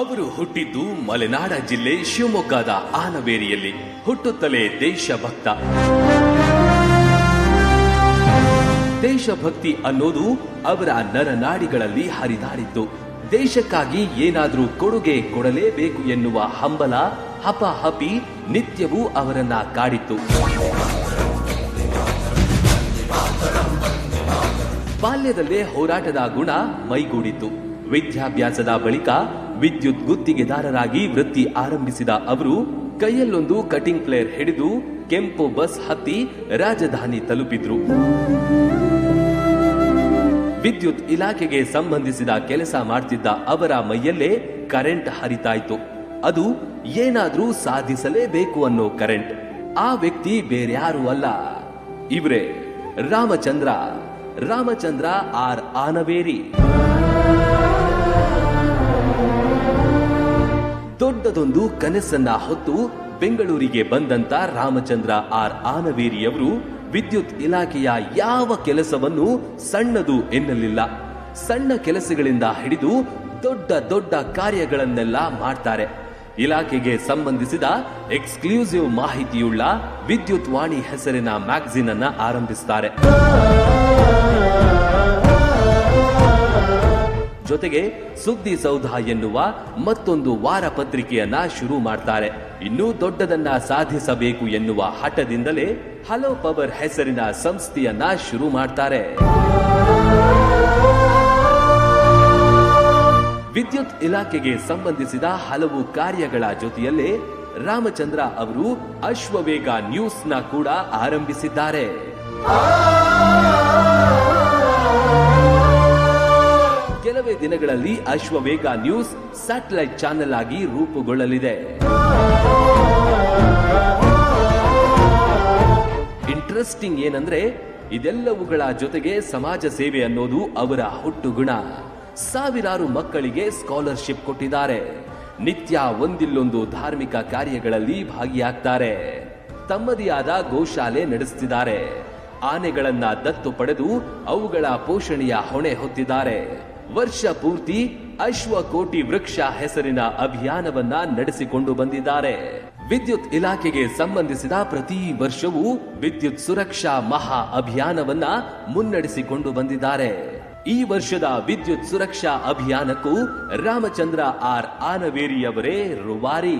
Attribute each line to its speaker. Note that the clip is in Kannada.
Speaker 1: ಅವರು ಹುಟ್ಟಿದ್ದು ಮಲೆನಾಡ ಜಿಲ್ಲೆ ಶಿವಮೊಗ್ಗದ ಆನವೇರಿಯಲ್ಲಿ ಹುಟ್ಟುತ್ತಲೇ ದೇಶಭಕ್ತ. ದೇಶಭಕ್ತಿ ಅನ್ನೋದು ಅವರ ನರನಾಡಿಗಳಲ್ಲಿ ಹರಿದಾಡಿತ್ತು ದೇಶಕ್ಕಾಗಿ ಏನಾದರೂ ಕೊಡುಗೆ ಕೊಡಲೇಬೇಕು ಎನ್ನುವ ಹಂಬಲ ಹಪಹಪಿ ನಿತ್ಯವೂ ಅವರನ್ನ ಕಾಡಿತ್ತು. ಬಾಲ್ಯದಲ್ಲೇ ಹೋರಾಟದ ಗುಣ ಮೈಗೂಡಿತ್ತು. ವಿದ್ಯಾಭ್ಯಾಸದ ಬಳಿಕ ವಿದ್ಯುತ್ ಗುತ್ತಿಗೆದಾರರಾಗಿ ವೃತ್ತಿ ಆರಂಭಿಸಿದ ಅವರು, ಕೈಯಲ್ಲೊಂದು ಕಟಿಂಗ್ ಪ್ಲೇಯರ್ ಹಿಡಿದು ಕೆಂಪು ಬಸ್ ಹತ್ತಿ ರಾಜಧಾನಿ ತಲುಪಿದ್ರು. ವಿದ್ಯುತ್ ಇಲಾಖೆಗೆ ಸಂಬಂಧಿಸಿದ ಕೆಲಸ ಮಾಡ್ತಿದ್ದ ಅವರ ಮೈಯಲ್ಲೇ ಕರೆಂಟ್ ಹರಿತಾಯ್ತು. ಅದು ಏನಾದ್ರೂ ಸಾಧಿಸಲೇಬೇಕು ಅನ್ನೋ ಕರೆಂಟ್. ಆ ವ್ಯಕ್ತಿ ಬೇರ್ಯಾರೂ ಅಲ್ಲ. ಇವ್ರೆ ರಾಮಚಂದ್ರ. ರಾಮಚಂದ್ರ ಆರ್ ಆನವೇರಿ. ದೊಡ್ಡದೊಂದು ಕನಸನ್ನ ಹೊತ್ತು ಬೆಂಗಳೂರಿಗೆ ಬಂದಂತ ರಾಮಚಂದ್ರ ಆರ್ ಆನವೇರಿಯವರು ವಿದ್ಯುತ್ ಇಲಾಖೆಯ ಯಾವ ಕೆಲಸವನ್ನು ಸಣ್ಣದು ಎನ್ನಲಿಲ್ಲ. ಸಣ್ಣ ಕೆಲಸಗಳಿಂದ ಹಿಡಿದು ದೊಡ್ಡ ದೊಡ್ಡ ಕಾರ್ಯಗಳನ್ನೆಲ್ಲ ಮಾಡ್ತಾರೆ. ಇಲಾಖೆಗೆ ಸಂಬಂಧಿಸಿದ ಎಕ್ಸ್ಕ್ಲೂಸಿವ್ ಮಾಹಿತಿಯುಳ್ಳ ವಿದ್ಯುತ್ ವಾಣಿ ಹೆಸರಿನ ಮ್ಯಾಗಝಿನ್ ಅನ್ನ ಆರಂಭಿಸ್ತಾರೆ. ಜೊತೆಗೆ ಸುದ್ದಿ ಸೌಧ ಎನ್ನುವ ಮತ್ತೊಂದು ವಾರ ಪತ್ರಿಕೆಯನ್ನ ಶುರು ಮಾಡ್ತಾರೆ. ಇನ್ನೂ ದೊಡ್ಡದನ್ನ ಸಾಧಿಸಬೇಕು ಎನ್ನುವ ಹಠದಿಂದಲೇ ಹಲೋ ಪವರ್ ಹೆಸರಿನ ಸಂಸ್ಥೆಯನ್ನ ಶುರು ಮಾಡ್ತಾರೆ. ವಿದ್ಯುತ್ ಇಲಾಖೆಗೆ ಸಂಬಂಧಿಸಿದ ಹಲವು ಕಾರ್ಯಗಳ ಜೊತೆಯಲ್ಲೇ ರಾಮಚಂದ್ರ ಅವರು ಅಶ್ವವೇಗ ನ್ಯೂಸ್ನ ಕೂಡ ಆರಂಭಿಸಿದ್ದಾರೆ. ದಿನಗಳಲ್ಲಿ ಅಶ್ವವೇಗ ನ್ಯೂಸ್ ಸ್ಯಾಟಲೈಟ್ ಚಾನೆಲ್ ಆಗಿ ರೂಪುಗೊಳ್ಳಲಿದೆ. ಇಂಟ್ರೆಸ್ಟಿಂಗ್ ಏನಂದ್ರೆ ಇದೆಲ್ಲವುಗಳ ಜೊತೆಗೆ ಸಮಾಜ ಸೇವೆ ಅನ್ನೋದು ಅವರ ಹುಟ್ಟುಗುಣ. ಸಾವಿರಾರು ಮಕ್ಕಳಿಗೆ ಸ್ಕಾಲರ್ಶಿಪ್ ಕೊಟ್ಟಿದ್ದಾರೆ. ನಿತ್ಯ ಒಂದಿಲ್ಲೊಂದು ಧಾರ್ಮಿಕ ಕಾರ್ಯಗಳಲ್ಲಿ ಭಾಗಿಯಾಗ್ತಾರೆ. ತಮ್ಮದೇ ಆದ ಗೋಶಾಲೆ ನಡೆಸ್ತಿದ್ದಾರೆ. ಆನೆಗಳನ್ನ ದತ್ತು ಪಡೆದು ಅವುಗಳ ಪೋಷಣೆಯ ಹೊಣೆ ಹೊತ್ತಿದ್ದಾರೆ. ವರ್ಷ ಪೂರ್ತಿ ಅಶ್ವಕೋಟಿ ವೃಕ್ಷ ಹೆಸರಿನ ಅಭಿಯಾನವನ್ನ ನಡೆಸಿಕೊಂಡು ಬಂದಿದ್ದಾರೆ. ವಿದ್ಯುತ್ ಇಲಾಖೆಗೆ ಸಂಬಂಧಿಸಿದ ಪ್ರತಿ ವರ್ಷವೂ ವಿದ್ಯುತ್ ಸುರಕ್ಷಾ ಮಹಾ ಅಭಿಯಾನವನ್ನ ಮುನ್ನಡೆಸಿಕೊಂಡು ಬಂದಿದ್ದಾರೆ. ಈ ವರ್ಷದ ವಿದ್ಯುತ್ ಸುರಕ್ಷಾ ಅಭಿಯಾನಕ್ಕೂ ರಾಮಚಂದ್ರ ಆರ್. ಆನವೇರಿಯವರೇ ರುವಾರಿ.